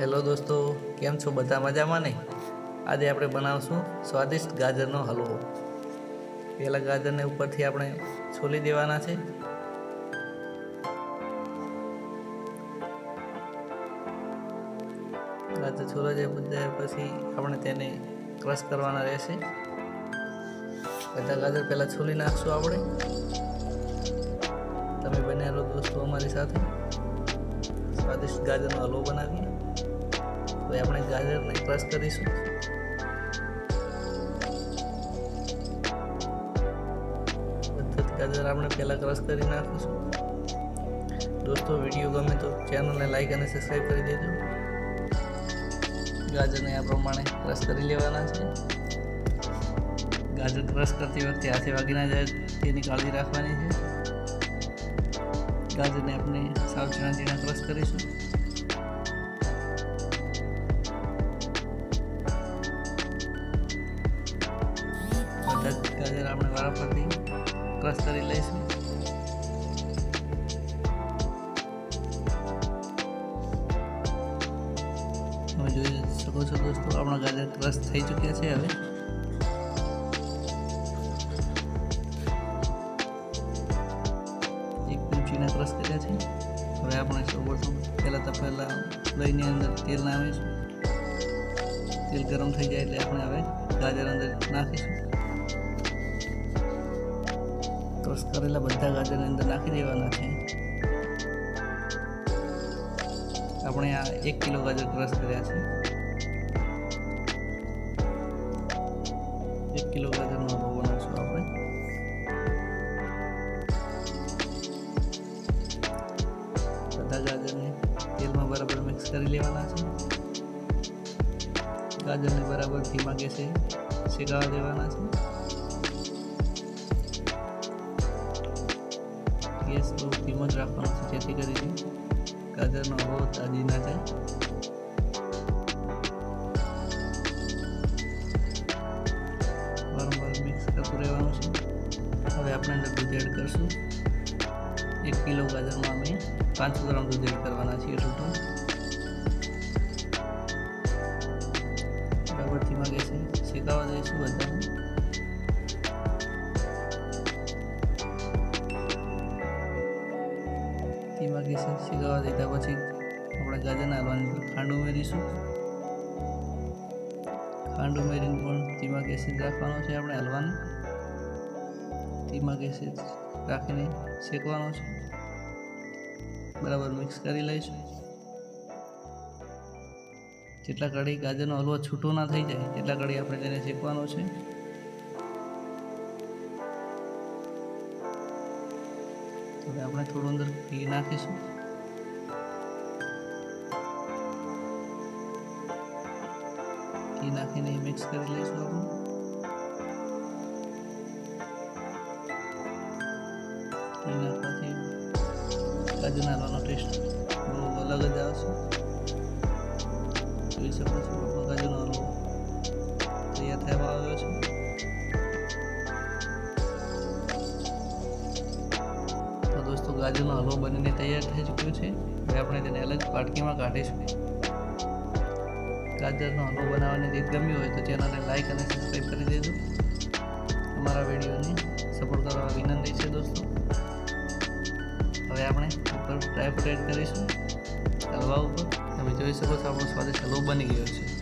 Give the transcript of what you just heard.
Hello દોસ્તો, કેમ છો? બધા મજામાં ને? આજે આપણે બનાવશું સ્વાદિષ્ટ ગાજરનો હલવો. પહેલાં ગાજરને ઉપરથી આપણે છોલી દેવાના છે. ગાજર છોલા જાય બધા પછી આપણે તેને ક્રશ કરવાના રહેશે. બધા ગાજર પહેલાં છોલી નાખશું આપણે. તમે બન્યા દોસ્તો અમારી સાથે. સ્વાદિષ્ટ ગાજરનો હલવો બનાવીએ. તો આપણે ગાજરને ક્રશ. કરીશું ગાજર આપણે પહેલાં ક્રશ કરી નાખીશું. દોસ્તો વીડિયો ગમે તો ચેનલને લાઈક અને સબસ્ક્રાઈબ કરી દેજો. ગાજરને આ પ્રમાણે ક્રશ કરી લેવાના છે. ગાજર ક્રશ કરતી વખતે હાથે વાગી ના જાય તેની કાળજી રાખવાની છે. ગાજરને આપણે સાવ ક્રશ કરીશું. ગાજર આપણે વારાફરતી ક્રશ કરી લઈશું. તમે જોઈ શકો છો દોસ્તો, આપણા ગાજર ક્રશ થઈ ચૂક્યા છે હવે. એક ઝીણા ક્રશ કર્યા છે. હવે આપણે સૌપ્રથમ પહેલાં તો પહેલાં દહીંની અંદર તેલ નાખીશું. તેલ ગરમ થઈ જાય એટલે આપણે હવે ગાજર અંદર નાખીશું. ક્રશ કરેલા બધા ગાજરની અંદર નાખી દેવાના છે. આપણે આ એક કિલો ગાજર ક્રશ કર્યા છે. એક કિલો ગાજરનો હલવો બનાવશું આપણે. બધા ગાજરને તેલમાં બરાબર મિક્સ કરી લેવાના છે. ગાજરને બરાબર ધીમા ગેસે શેકાવા દેવાના છે. ગેસ બહુ ધીમો જ રાખવાનો છે, જેથી કરીને ગાજરનો હવો તાજી ના જાય. વારંવાર મિક્સ કરતું રહેવાનું છે. હવે આપણે અંદર દૂધ એડ કરશું. એક કિલો ગાજરમાં અમે પાંચસો ગ્રામ દૂધ એડ કરવાના છીએ ટોટલ. બરાબર ધીમા ગેસે શેકાવા દઈશું બધાને ધીમા ગેસે શેકાવા દીધા પછી આપણે ગાજરના હલવાની અંદર ખાંડ ઉમેરીશું. ખાંડ ઉમેરીને પણ ગેસે જ રાખવાનો છે આપણે હલવાને. ધીમા ગેસે રાખીને શેકવાનો છે. બરાબર મિક્સ કરી લઈશું. જેટલા કઢી ગાજરનો હલવો છૂટો ના થઈ જાય, એટલા કઢી આપણે તેને શેકવાનો છે. હવે આપણે થોડું અંદર ઘી નાખીશું. ઘી નાખીને મિક્સ કરી લઈશું આપણે. ઘી નાખવાથી હલવાનો ટેસ્ટ બહુ અલગ જ આવશે. જોઈ શકો છો. ગાજરનો હલવો બનીને તૈયાર થઈ ચૂક્યો છે. હવે આપણે તેને અલગ વાટકીમાં કાઢીશું. ગાજરનો હલવો બનાવવાની રીત ગમી હોય તો ચેનલને લાઇક અને સબસ્ક્રાઈબ કરી દેજો. અમારા વિડીયોને સપોર્ટ કરવા વિનંતી છે દોસ્તો. હવે આપણે ઉપર ડ્રાય ફ્રૂટ કરીશું. હલવા ઉપર. તમે જોઈ શકો છો આપણો સ્વાદિષ્ટ હલવો બની ગયો છે.